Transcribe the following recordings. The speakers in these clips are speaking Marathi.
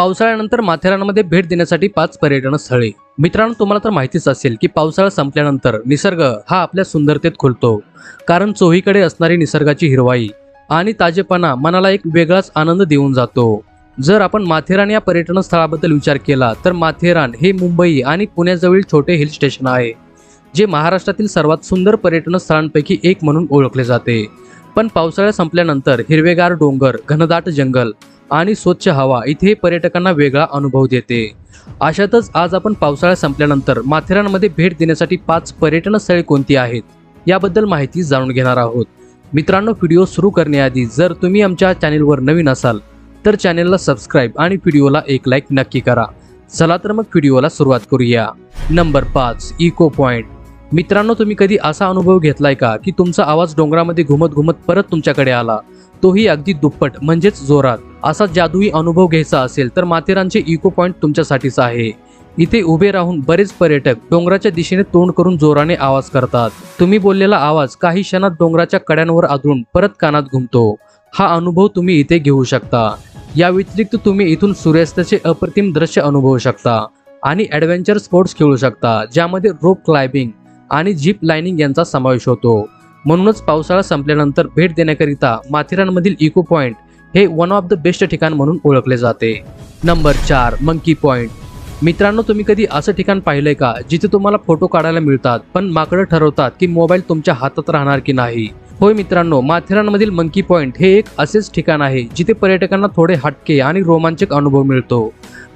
पावसाळ्यानंतर माथेरानमध्ये भेट देण्यासाठी पाच पर्यटन स्थळे मित्रांनो तुम्हाला तर माहितीच असेल की पावसाळा संपल्यानंतर निसर्ग हा आपल्या सुंदरतेत खुलतो. कारण चोहीकडे असणारी निसर्गाची हिरवाई आणि ताजेपणा मनाला एक वेगळाच आनंद देऊन जातो. जर आपण माथेरान या पर्यटन स्थळाबद्दल विचार केला तर माथेरान हे मुंबई आणि पुण्याजवळील छोटे हिल स्टेशन आहे जे महाराष्ट्रातील सर्वात सुंदर पर्यटन स्थळांपैकी एक म्हणून ओळखले जाते. पण पावसाळा संपल्यानंतर हिरवेगार डोंगर घनदाट जंगल आणि स्वच्छ हवा. इथे पर्यटकांना वेगळा अनुभव देते. अशातच आज आपण पावसाळा संपल्यानंतर माथेरानमध्ये भेट देण्यासाठी पाच पर्यटन स्थळे कोणती आहेत याबद्दल माहिती जाणून घेणार आहोत. मित्रांनो व्हिडिओ सुरू करण्याआधी जर तुम्ही आमच्या चॅनेलवर नवीन असाल तर चॅनेलला सबस्क्राईब आणि व्हिडिओला एक लाईक नक्की करा. चला तर मग व्हिडिओला सुरुवात करूया. नंबर पाच इको पॉइंट. मित्रांनो तुम्ही कधी असा अनुभव घेतलाय का की तुमचा आवाज डोंगरामध्ये घुमत घुमत परत तुमच्याकडे आला? तोही अगदी दुप्पट म्हणजेच जोरात. असा जादुई अनुभव घ्यायचा असेल तर माथेरानचे इको पॉईंट तुमच्यासाठीच आहे. इथे उभे राहून बरेच पर्यटक डोंगराच्या दिशेने तोंड करून जोराने आवाज करतात. तुम्ही बोललेला आवाज काही क्षणात डोंगराच्या कड्यांवर आदळून परत कानात घुमतो. हा अनुभव तुम्ही इथे घेऊ शकता. या व्यतिरिक्त तुम्ही इथून सूर्यास्ताचे अप्रतिम दृश्य अनुभवू शकता आणि ॲडव्हेंचर स्पोर्ट्स खेळू शकता ज्यामध्ये रोप क्लाइम्बिंग आणि जीप लाइनिंग यांचा समावेश होतो. म्हणूनच पावसाळा संपल्यानंतर भेट देण्याकरिता माथेरानमधील इको पॉईंट हे वन ऑफ द बेस्ट ठिकाण म्हणून ओळखले जाते. नंबर चार मंकी पॉइंट मित्रांनो तुम्ही कधी असं ठिकाण पाहिलंय का जिथे तुम्हाला फोटो काढायला मिळतात पण माकडं ठरवतात की मोबाईल तुमच्या हातात राहणार की नाही? होय मित्रांनो माथेरानमधील मंकी पॉइंट हे एक असेच ठिकाण आहे जिथे पर्यटकांना थोडे हटके आणि रोमांचक अनुभव मिळतो.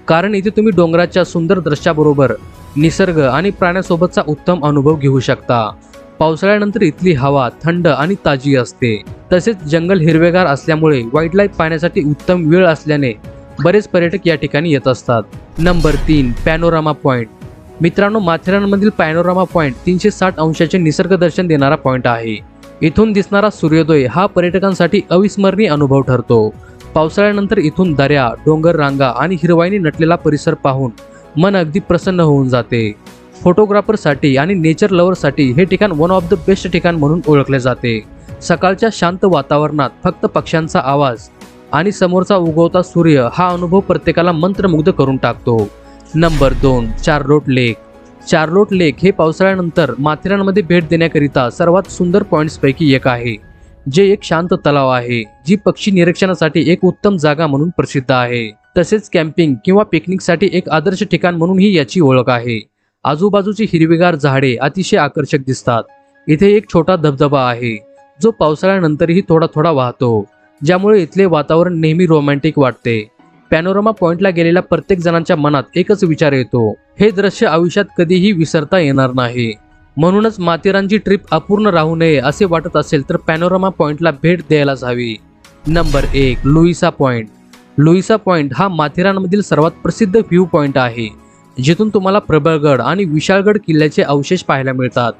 कारण इथे तुम्ही डोंगराच्या सुंदर दृश्याबरोबर निसर्ग आणि प्राण्यासोबतचा उत्तम अनुभव घेऊ शकता. पावसाळ्यानंतर इथली हवा थंड आणि ताजी असते. तसेच जंगल हिरवेगार असल्यामुळे वाईल्ड लाईफ पाहण्यासाठी उत्तम वेळ असल्याने बरेच पर्यटक या ठिकाणी येत असतात. नंबर तीन पॅनोरामा पॉइंट मित्रांनो माथेरानमधील पॅनोरामा पॉइंट तीनशे साठ अंशाचे निसर्ग दर्शन देणारा पॉइंट आहे. इथून दिसणारा सूर्योदय हा पर्यटकांसाठी अविस्मरणीय अनुभव ठरतो. पावसाळ्यानंतर इथून दऱ्या डोंगर रांगा आणि हिरवाईने नटलेला परिसर पाहून मन अगदी प्रसन्न होऊन जाते. फोटोग्राफरसाठी आणि नेचर लव्हरसाठी हे ठिकाण वन ऑफ द बेस्ट ठिकाण म्हणून ओळखले जाते. सकाळच्या शांत वातावरणात फक्त पक्ष्यांचा आवाज आणि समोरचा उगवता सूर्य हा अनुभव प्रत्येकाला मंत्रमुग्ध करून टाकतो. नंबर दोन चारलोट लेक. चारलोट लेक हे पावसाळ्यानंतर माथेरानमध्ये भेट देण्याकरिता सर्वात सुंदर पॉईंट्सपैकी एक आहे जे एक शांत तलाव आहे जी पक्षी निरीक्षणासाठी एक उत्तम जागा म्हणून प्रसिद्ध आहे. तसेच कॅम्पिंग किंवा पिकनिकसाठी एक आदर्श ठिकाण म्हणूनही याची ओळख आहे. आजूबाजूची हिरवीगार झाडे अतिशय आकर्षक दिसतात. इथे एक छोटा धबधबा आहे. जो पावसाळ्यानंतरही थोडा थोडा वाहतो. ज्यामुळे इथले वातावरण नेहमी रोमॅन्टिक वाटते. पॅनोरमा पॉइंटला गेलेल्या प्रत्येक जणांच्या मनात एकच विचार येतो. हे दृश्य आयुष्यात कधीही विसरता येणार नाही. म्हणूनच माथेरानची ट्रिप अपूर्ण राहू नये असे वाटत असेल तर पॅनोरामा पॉइंटला भेट द्यायलाच हवी. नंबर एक लुईसा पॉइंट. लुईसा पॉइंट हा माथेरानमधील सर्वात प्रसिद्ध व्ह्यू पॉइंट आहे. जिथून तुम्हाला प्रबळगड आणि विशाळगड किल्ल्याचे अवशेष पाहायला मिळतात.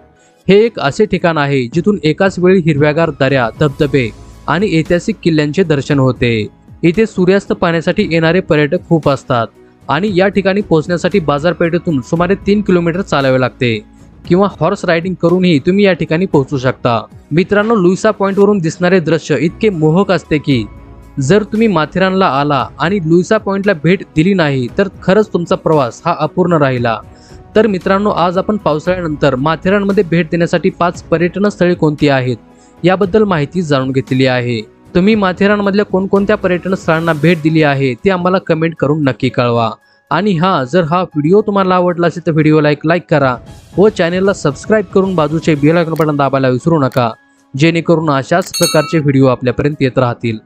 हे एक असे ठिकाण आहे जिथून एकाच वेळी हिरव्यागार दऱ्या धबधबे आणि ऐतिहासिक किल्ल्यांचे दर्शन होते. इथे सूर्यास्त पाहण्यासाठी येणारे पर्यटक खूप असतात आणि या ठिकाणी पोहोचण्यासाठी बाजारपेठेतून सुमारे तीन किलोमीटर चालावे लागते किंवा हॉर्स रायडिंग करूनही तुम्ही या ठिकाणी पोहोचू शकता. मित्रांनो लुईसा पॉईंटवरून दिसणारे दृश्य इतके मोहक असते की जर तुम्ही माथेरानला आला आणि लुईसा पॉइंटला भेट दिली नाही तर खरंच तुमचा प्रवास हा अपूर्ण राहिला. तर मित्रांनो आज आपण पावसाळ्यानंतर माथेरानमध्ये भेट देण्यासाठी पाच पर्यटन स्थळे कोणती आहेत याबद्दल माहिती जाणून घेतलेली आहे. तुम्ही माथेरानमधल्या कोणकोणत्या पर्यटन स्थळांना भेट दिली आहे ते आम्हाला कमेंट करून नक्की कळवा. आणि हा जर हा व्हिडिओ तुम्हाला आवडला असेल तर व्हिडिओला एक लाईक करा व चॅनेलला सबस्क्राईब करून बाजूचे बेल आयकॉन बटन दाबायला विसरू नका जेणेकरून अशाच प्रकारचे व्हिडिओ आपल्यापर्यंत येत राहतील.